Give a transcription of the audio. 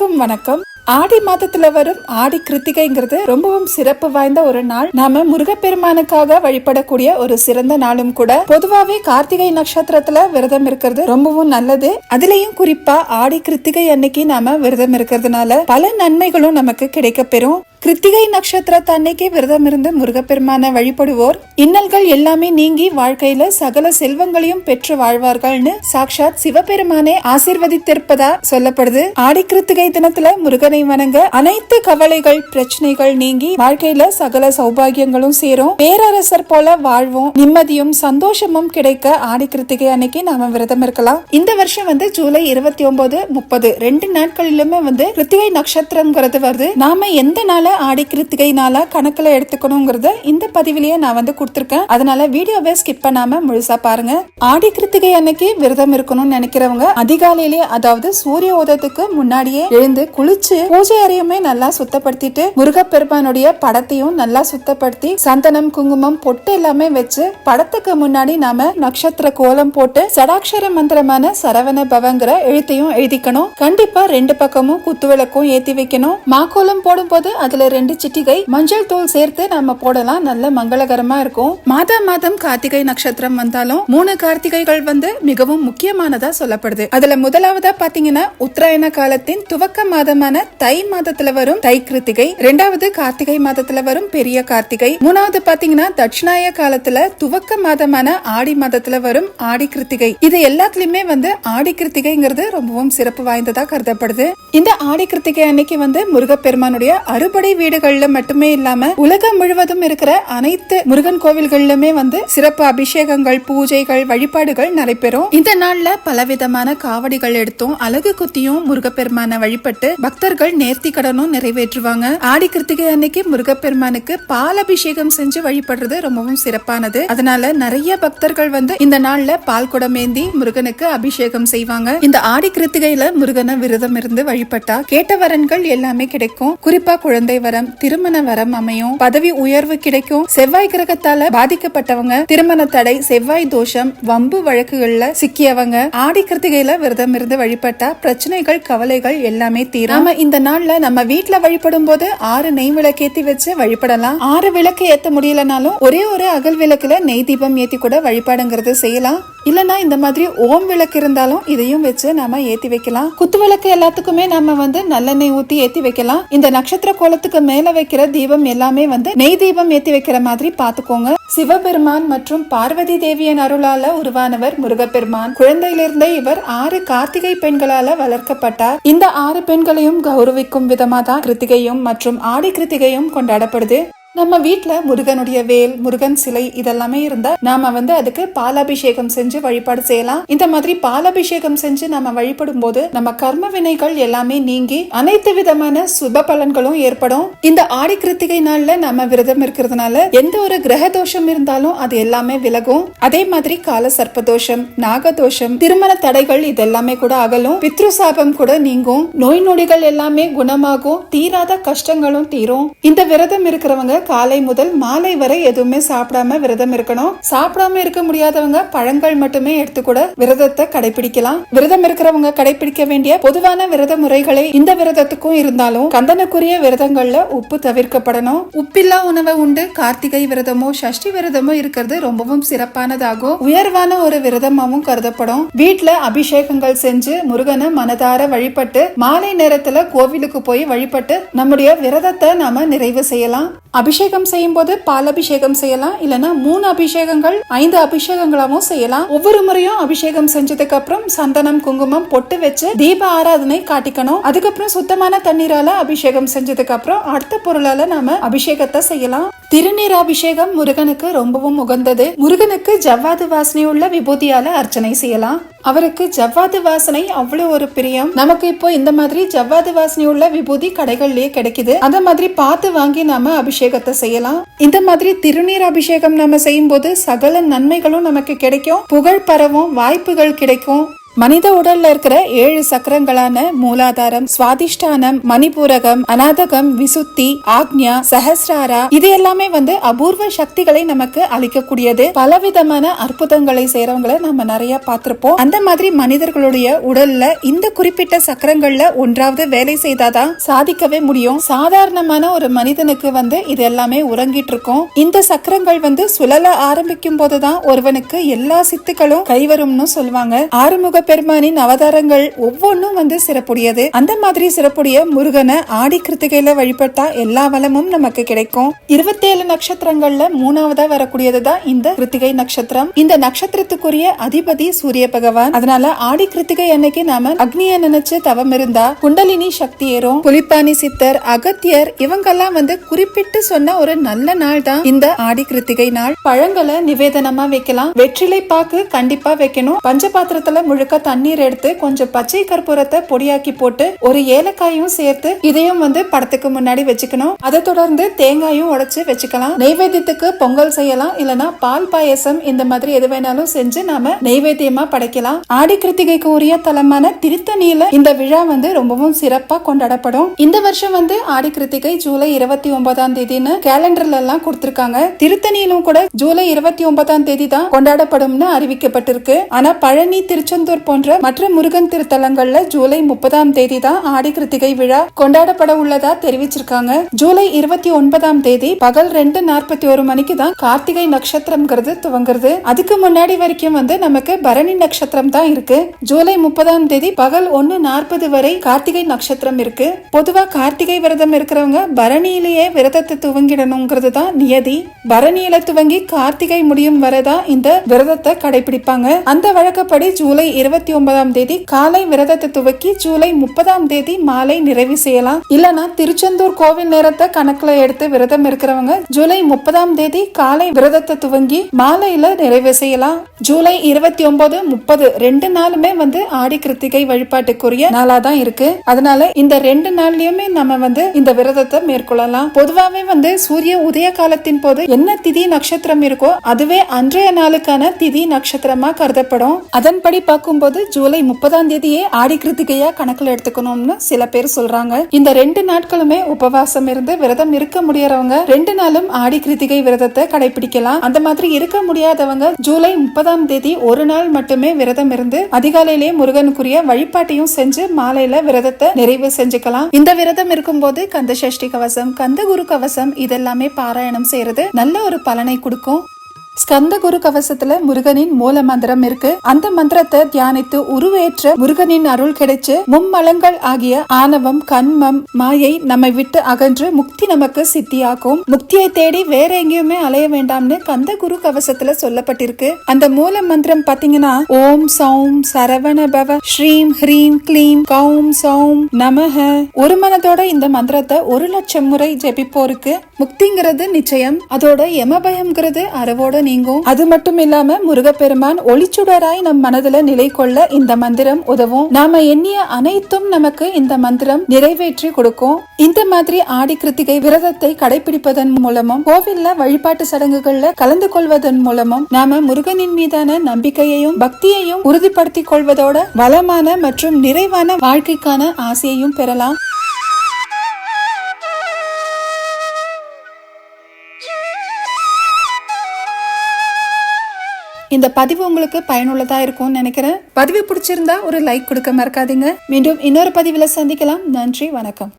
அனைவருக்கும் வணக்கம். ஆடி மாதத்துல வரும் ஆடி கிருத்திகைங்கிறது ரொம்பவும் சிறப்பு வாய்ந்த ஒரு நாள். நாம முருகப்பெருமானுக்காக வழிபடக்கூடிய ஒரு சிறந்த நாளும் கூட. பொதுவாவே கார்த்திகை நட்சத்திரத்துல விரதம் இருக்கிறது ரொம்பவும் நல்லது. அதுலயும் குறிப்பா ஆடி கிருத்திகை அன்னைக்கு நாம விரதம் இருக்கிறதுனால பல நன்மைகளும் நமக்கு கிடைக்க பெறும் கிருத்திகை நட்சத்திர அன்னைக்கு விரதம் இருந்து முருகப்பெருமான வழிபடுவோர் இன்னல்கள் எல்லாமே நீங்கி வாழ்க்கையில சகல செல்வங்களையும் பெற்று வாழ்வார்கள்னு சாக்ஷாத் சிவபெருமானே ஆசிர்வதித்திருப்பதா சொல்லப்படுது. ஆடி கிருத்திகை தினத்துல முருகனை வணங்க அனைத்து கவலைகள் பிரச்சனைகள் நீங்கி வாழ்க்கையில சகல சௌபாகியங்களும் சேரும். பேரரசர் போல வாழ்வோம் நிம்மதியும் சந்தோஷமும் கிடைக்க ஆடி கிருத்திகை அன்னைக்கு நாம விரதம் இருக்கலாம் இந்த வருஷம் வந்து ஜூலை இருபத்தி ஒன்பது முப்பது. ரெண்டு நாட்களிலுமே வந்து கிருத்திகை நட்சத்திரம்ங்கிறது வருது. நாம எந்த நாள ஆடி கிருத்திகை கணக்குல எடுத்துக்கணுங்கிறத இந்த பதிவிலேயே நான் வந்து கொடுத்துருக்கேன். அதனால வீடியோவை ஸ்கிப் பண்ணாம முழுசா பாருங்க. ஆடி கிருத்திகை அன்னைக்கு விரதம் இருக்கணும்னு நினைக்கிறவங்க அதிகாலையிலே அதாவது சூரிய உதயத்துக்கு முன்னாடியே எழுந்து குளிச்சு பூஜை அறையுமே நல்லா சுத்தப்படுத்திட்டு முருகப்பெருமானுடைய படத்தையும் நல்லா சுத்தப்படுத்தி சந்தனம் குங்குமம் பொட்டு எல்லாமே வச்சு படத்துக்கு முன்னாடி நாம நட்சத்திர கோலம் போட்டு சடாட்சர மந்திரமான சரவண பவங்கிற எழுத்தையும் எழுதிக்கணும். கண்டிப்பா ரெண்டு பக்கமும் குத்துவிளக்கும் ஏத்தி வைக்கணும். மாக்கோலம் போடும்போது அதுல அதுல ரெண்டு சிட்டிகை மஞ்சள் தூள் சேர்த்து நம்ம போடலாம். நல்ல மங்களகரமா இருக்கும். மாதா மாதம் கார்த்திகை நட்சத்திரம் வந்தாலும் மூணு கார்த்திகைகள் வந்து மிகவும் முக்கியமானதா சொல்லப்படுது. அதுல முதலாவதா பாத்தீங்கன்னா உத்தராயண காலத்தின் துவக்க மாதமான தை மாதத்துல வரும் தை கிருத்திகை. ரெண்டாவது கார்த்திகை மாதத்துல வரும் பெரிய கார்த்திகை. மூணாவது பாத்தீங்கன்னா தட்சிணாய காலத்துல துவக்க மாதமான ஆடி மாதத்துல வரும் ஆடி கிருத்திகை. இது எல்லாத்துலயுமே வந்து ஆடி கிருத்திகைங்கிறது ரொம்பவும் சிறப்பு வாய்ந்ததா கருதப்படுது. இந்த ஆடி கிருத்திகை அன்னைக்கு வந்து முருகப்பெருமானுடைய அறுபடை வீடுகள்ல மட்டுமே இல்லாம உலகம் முழுவதும் இருக்கிற அனைத்து முருகன் கோவில்கள்லுமே வந்து சிறப்பு அபிஷேகங்கள் பூஜைகள் வழிபாடுகள் நடைபெறும். இந்த நாள்ல பலவிதமான காவடிகள் எடுத்தும் அழகு குத்தியும் முருகப்பெருமான வழிபட்டு பக்தர்கள் நேர்த்தி கடனும் நிறைவேற்றுவாங்க. ஆடி கிருத்திகை அன்னைக்கு முருகப்பெருமானுக்கு பால் அபிஷேகம் செஞ்சு வழிபடுறது ரொம்பவும் சிறப்பானது. அதனால நிறைய பக்தர்கள் வந்து இந்த நாள்ல பால் குடம் ஏந்தி முருகனுக்கு அபிஷேகம் செய்வாங்க. இந்த ஆடி கிருத்திகையில முருகனை விரதம் இருந்து வழிபட்டா கேட்ட வரன்கள் எல்லாமே கிடைக்கும். குறிப்பா குழந்தை வரம் திருமண வரம் அமையும். பதவி உயர்வு கிடைக்கும். செவ்வாய் கிரகத்தால பாதிக்கப்பட்டவங்க திருமண தடை செவ்வாய் தோஷம் வம்பு வழக்குகள்ல சிக்கியவங்க. ஆடி கிருத்திகையில விரதம் இருந்து வழிபட்டா பிரச்சனைகள் கவலைகள் எல்லாமே தீரும். நாம இந்த நாள்ல நம்ம வீட்ல வழிபடும் போது ஆறு நெய் விளக்கேத்தி வச்சு வழிபடலாம். ஆறு விளக்கு ஏத்த முடியலனாலும் ஒரே ஒரு அகல் விளக்குல நெய் தீபம் ஏத்தி கூட வழிபாடுங்கிறது செய்யலாம். இல்லனா இந்த மாதிரி ஓம் விளக்கு இருந்தாலும் இதையும் வச்சு நாம ஏத்தி வைக்கலாம். குத்து விளக்கு எல்லாத்துக்குமே நம்ம வந்து நல்லெண்ணெய் ஊத்தி ஏத்தி வைக்கலாம். இந்த நட்சத்திர கோலத்துக்கு மேல வைக்கிற தீபம் எல்லாமே வந்து நெய் தீபம் ஏத்தி வைக்கிற மாதிரி பாத்துக்கோங்க. சிவபெருமான் மற்றும் பார்வதி தேவியின் அருளால உருவானவர் முருகப்பெருமான். குழந்தையிலிருந்தே இவர் ஆறு கார்த்திகை பெண்களால வளர்க்கப்பட்டார். இந்த ஆறு பெண்களையும் கௌரவிக்கும் விதமா தான் கிருத்திகையும் மற்றும் ஆடி கிருத்திகையும் கொண்டாடப்படுது. நம்ம வீட்ல முருகனுடைய வேல் முருகன் சிலை இதெல்லாமே இருந்தா நாம வந்து அதுக்கு பாலாபிஷேகம் செஞ்சு வழிபாடு செய்யலாம். இந்த மாதிரி பாலாபிஷேகம் செஞ்சு நம்ம வழிபடும் போது நம்ம கர்ம வினைகள் எல்லாமே நீங்கி அனைத்து விதமான சுப பலன்களும் ஏற்படும். இந்த ஆடி கிருத்திகை நாள்ல நம்ம விரதம் இருக்கிறதுனால எந்த ஒரு கிரக தோஷம் இருந்தாலும் அது எல்லாமே விலகும். அதே மாதிரி கால சர்ப்ப தோஷம் நாக தோஷம் திருமண தடைகள் இதெல்லாமே கூட அகலும். பித்ரு சாபம் கூட நீங்கும். நோய் நொடிகள் எல்லாமே குணமாகும். தீராத கஷ்டங்களும் தீரும். இந்த விரதம் இருக்கிறவங்க காலை முதல் மாலை வரை எதுவுமே சாப்பிடாம விரதம் இருக்கணும். சாப்பிடாம இருக்க முடியாதவங்க பழங்கள் மட்டுமே எடுத்து கூட விரதத்தை கடைபிடிக்கலாம். விரதம் இருக்கிறவங்க கடைபிடிக்க வேண்டிய பொதுவான விரத முறைகளை இந்த விரதத்துக்கும் இருந்தாலும் கந்தனுக்குரிய விரதங்கள்ல உப்பு தவிர்க்கப்படணும். உப்பில்லா உணவை உண்டு. கார்த்திகை விரதமோ சஷ்டி விரதமோ இருக்கிறது ரொம்பவும் சிறப்பானதாகும். உயர்வான ஒரு விரதமாவும் கருதப்படும். வீட்ல அபிஷேகங்கள் செஞ்சு முருகனை மனதார வழிபட்டு மாலை நேரத்துல கோவிலுக்கு போய் வழிபட்டு நம்முடைய விரதத்தை நாம நிறைவு செய்யலாம். அபிஷேகம் செய்யும் போது பால் அபிஷேகம் செய்யலாம் இல்லைன்னா மூணு அபிஷேகங்கள் ஐந்து அபிஷேகங்களாகவும் செய்யலாம். ஒவ்வொரு முறையும் அபிஷேகம் செஞ்சதுக்கு அப்புறம் சந்தனம் குங்குமம் பொட்டு வச்சு தீப ஆராதனை காட்டிக்கணும். அதுக்கப்புறம் சுத்தமான தண்ணீரால அபிஷேகம் செஞ்சதுக்கு அப்புறம் அடுத்த பொருளால நாம அபிஷேகத்தை செய்யலாம். திருநீர் அபிஷேகம் முருகனுக்கு ரொம்பவும் உகந்தது. முருகனுக்கு ஜவ்வாது வாசனை உள்ள விபூதியால அர்ச்சனை செய்யலாம். அவருக்கு ஜவ்வாது வாசனை அவ்வளவு ஒரு பிரியம். நமக்கு இப்போ இந்த மாதிரி ஜவ்வாது வாசனை உள்ள விபூதி கடைகள்லயே கிடைக்குது. அந்த மாதிரி பார்த்து வாங்கி நாம அபிஷேகத்தை செய்யலாம். இந்த மாதிரி திருநீர் அபிஷேகம் நம்ம செய்யும் போது சகல நன்மைகளும் நமக்கு கிடைக்கும். புகழ் பரவும் வாய்ப்புகள் கிடைக்கும். மனித உடல்ல இருக்கிற ஏழு சக்கரங்களான மூலாதாரம் சுவாதிஷ்டானம் மணிபூரகம் அநாதகம் விசுத்தி ஆக்ஞா சஹஸ்ராரா இது எல்லாமே வந்து அபூர்வ சக்திகளை நமக்கு அளிக்கக்கூடியது. பலவிதமான அற்புதங்களை செய்யறவங்களை நம்ம நிறைய பார்த்திருப்போம். அந்த மாதிரி மனிதர்களுடைய உடல்ல இந்த குறிப்பிட்ட சக்கரங்கள்ல ஒன்றாவது வேலை செய்தாதான் சாதிக்கவே முடியும். சாதாரணமான ஒரு மனிதனுக்கு வந்து இது எல்லாமே உறங்கிட்டு இருக்கும். இந்த சக்கரங்கள் வந்து சுழல ஆரம்பிக்கும் போதுதான் ஒருவனுக்கு எல்லா சித்துக்களும் கைவரும்னு சொல்லுவாங்க. ஆறுமுக பெருமானின் அவதாரங்கள் ஒவ்வொன்றும் வந்து சிறப்புடையது. அந்த மாதிரி சிறப்புடைய முருகனை ஆடி கிருத்திகையில வழிபட்டா எல்லா வளமும் நமக்கு கிடைக்கும். இருபத்தி ஏழு நட்சத்திரங்கள்ல மூணாவதா வரக்கூடியதுதான் இந்த கிருத்திகை நட்சத்திரம். இந்த நட்சத்திரத்துக்குரிய அதிபதி சூரிய பகவான். அதனால ஆடி கிருத்திகை அன்னைக்கு நாம அக்னிய நினைச்சு தவம் இருந்தா குண்டலினி சக்தி ஏறும். புலிப்பாணி சித்தர் அகத்தியர் இவங்கெல்லாம் வந்து குறிப்பிட்டு சொன்ன ஒரு நல்ல நாள் தான் இந்த ஆடி கிருத்திகை நாள். பழங்களை நிவேதனமா வைக்கலாம். வெற்றிலை பாக்கு கண்டிப்பா வைக்கணும். பஞ்சபாத்திரத்துல முழுக்க தண்ணீர் எடுத்து கொஞ்சம் பச்சை கற்பூரத்தை பொடியாக்கி போட்டு ஒரு ஏலக்காயும் சேர்த்து இதையும் வந்து படத்துக்கு முன்னாடி வச்சுக்கணும். அதை தொடர்ந்து தேங்காயும் உடைச்சு வச்சுக்கலாம். நெய்வேத்தியத்துக்கு பொங்கல் செய்யலாம். இல்லனா பால் பாயசம் இந்த மாதிரி எது வேணாலும் செஞ்சு நாம நெய்வேத்தியமா படைக்கலாம். ஆடி கிருத்திகைக்கு உரிய தலமான திருத்தணியில இந்த விழா வந்து ரொம்பவும் சிறப்பா கொண்டாடப்படும். இந்த வருஷம் வந்து ஆடி கிருத்திகை ஜூலை இருபத்தி ஒன்பதாம் தேதின்னு கேலண்டர்ல எல்லாம் கொடுத்திருக்காங்க. திருத்தணியிலும் கூட ஜூலை இருபத்தி ஒன்பதாம் தேதி தான் கொண்டாடப்படும்னு அறிவிக்கப்பட்டிருக்கு. ஆனா பழனி திருச்செந்தூர் போன்ற மற்ற முருகன் திருத்தலங்கள்ல ஜூலை முப்பதாம் தேதி தான் ஆடி கிருத்திகை விழா கொண்டாடப்பட உள்ளதா தெரிவிச்சிருக்காங்க. ஜூலை இருபத்தி ஒன்பதாம் தேதி பகல் ரெண்டு நாற்பத்தி ஒரு மணிக்கு தான் கார்த்திகை நட்சத்திரம்ங்கிறது துவங்குறது. அதுக்கு முன்னாடி வரைக்கும் வந்து நமக்கு பரணி நட்சத்திரம் தான் இருக்கு. ஜூலை முப்பதாம் தேதி பகல் ஒன்னு நாற்பது வரை கார்த்திகை நட்சத்திரம் இருக்கு. பொதுவா கார்த்திகை விரதம் இருக்கிறவங்க பரணியிலேயே விரதத்தை துவங்கிடணுங்கிறது தான் நியதி. பரணியில துவங்கி கார்த்திகை முடியும் வரைதான் இந்த விரதத்தை கடைபிடிப்பாங்க. அந்த வழக்கப்படி ஜூலை இருபத்தி ஒன்பதாம் தேதி காலை விரதத்தை துவக்கி ஜூலை முப்பதாம் தேதி மாலை நிறைவு செய்யலாம். இல்லனா திருச்செந்தூர் கோவில் நேரத்தை கணக்குல எடுத்து விரதம் இருக்கிறவங்க ஜூலை முப்பதாம் தேதி காலை விரதத்தை துவங்கி மாலையில நிறைவு செய்யலாம். ஜூலை இருபத்தி ஒன்பது முப்பது ரெண்டு நாளுமே வந்து ஆடி கிருத்திகை வழிபாட்டுக்குரிய நாளா தான் இருக்கு. அதனால இந்த ரெண்டு நாள்லயுமே நம்ம வந்து இந்த விரதத்தை மேற்கொள்ளலாம். பொதுவாவே வந்து சூரிய உதய காலத்தின் போது என்ன திதி நட்சத்திரம் இருக்கோ அதுவே அன்றைய நாளுக்கான திதி நட்சத்திரமா கருதப்படும். அதன்படி பார்க்கும் பார்க்கும்போது ஜூலை முப்பதாம் தேதியே ஆடி கிருத்திகையா கணக்கில் எடுத்துக்கணும்னு சில பேர் சொல்றாங்க. இந்த ரெண்டு நாட்களுமே உபவாசம் இருந்து விரதம் இருக்க முடியறவங்க ரெண்டு நாளும் ஆடி கிருத்திகை விரதத்தை கடைபிடிக்கலாம். அந்த மாதிரி இருக்க முடியாதவங்க ஜூலை முப்பதாம் தேதி ஒரு நாள் மட்டுமே விரதம் இருந்து அதிகாலையிலேயே முருகனுக்குரிய வழிபாட்டையும் செஞ்சு மாலையில விரதத்தை நிறைவு செஞ்சுக்கலாம். இந்த விரதம் இருக்கும்போது கந்த சஷ்டி கவசம் கந்த குரு கவசம் இதெல்லாமே பாராயணம் செய்யறது நல்ல ஒரு பலனை கொடுக்கும். ஸ்கந்த குரு கவசத்துல முருகனின் மூல மந்திரம் இருக்கு. அந்த மந்திரத்தை தியானித்து உருவேற்ற முருகனின் அருள் கிடைச்சு மும்மலங்கள் ஆகிய ஆணவம் கண்மம் மாயை நம்மை விட்டு அகன்று முக்தி நமக்கு சித்தியாக்கும். முக்தியை தேடி வேற எங்கேயுமே அலைய வேண்டாம்னு கந்த குரு கவசத்துல சொல்லப்பட்டிருக்கு. அந்த மூல மந்திரம் பாத்தீங்கன்னா ஓம் சௌம் சரவண பவ ஸ்ரீம் ஹ்ரீம் கிளீம் கௌம் சௌம் நமஹ. ஒரு மனதோட இந்த மந்திரத்தை ஒரு லட்சம் முறை ஜெபிப்போருக்கு. முக்திங்கிறது நிச்சயம் அதோட யமபயம்ங்கிறது அறவோட நீங்கும். அது மட்டும் இல்லாம முருகப்பெருமான் ஒளிச்சுடராய் நம் மனதுல நிலை கொள்ள இந்த மந்திரம் உதவும். நாம எண்ணிய அனைத்தும் நமக்கு இந்த மந்திரம் நிறைவேற்றி கொடுக்கும். இந்த மாதிரி ஆடி கிருத்திகை விரதத்தை கடைபிடிப்பதன் மூலமும் கோவில்ல வழிபாட்டு சடங்குகள்ல கலந்து கொள்வதன் மூலமும் நாம முருகனின் மீதான நம்பிக்கையையும் பக்தியையும் உறுதிப்படுத்திக் கொள்வதோட வளமான மற்றும் நிறைவான வாழ்க்கைக்கான ஆசையையும் பெறலாம். இந்த பதிவு உங்களுக்கு பயனுள்ளதா இருக்கும்னு நினைக்கிறேன். பதிவு பிடிச்சிருந்தா ஒரு லைக் கொடுக்க மறக்காதீங்க. மீண்டும் இன்னொரு பதிவில் சந்திக்கலாம். நன்றி வணக்கம்.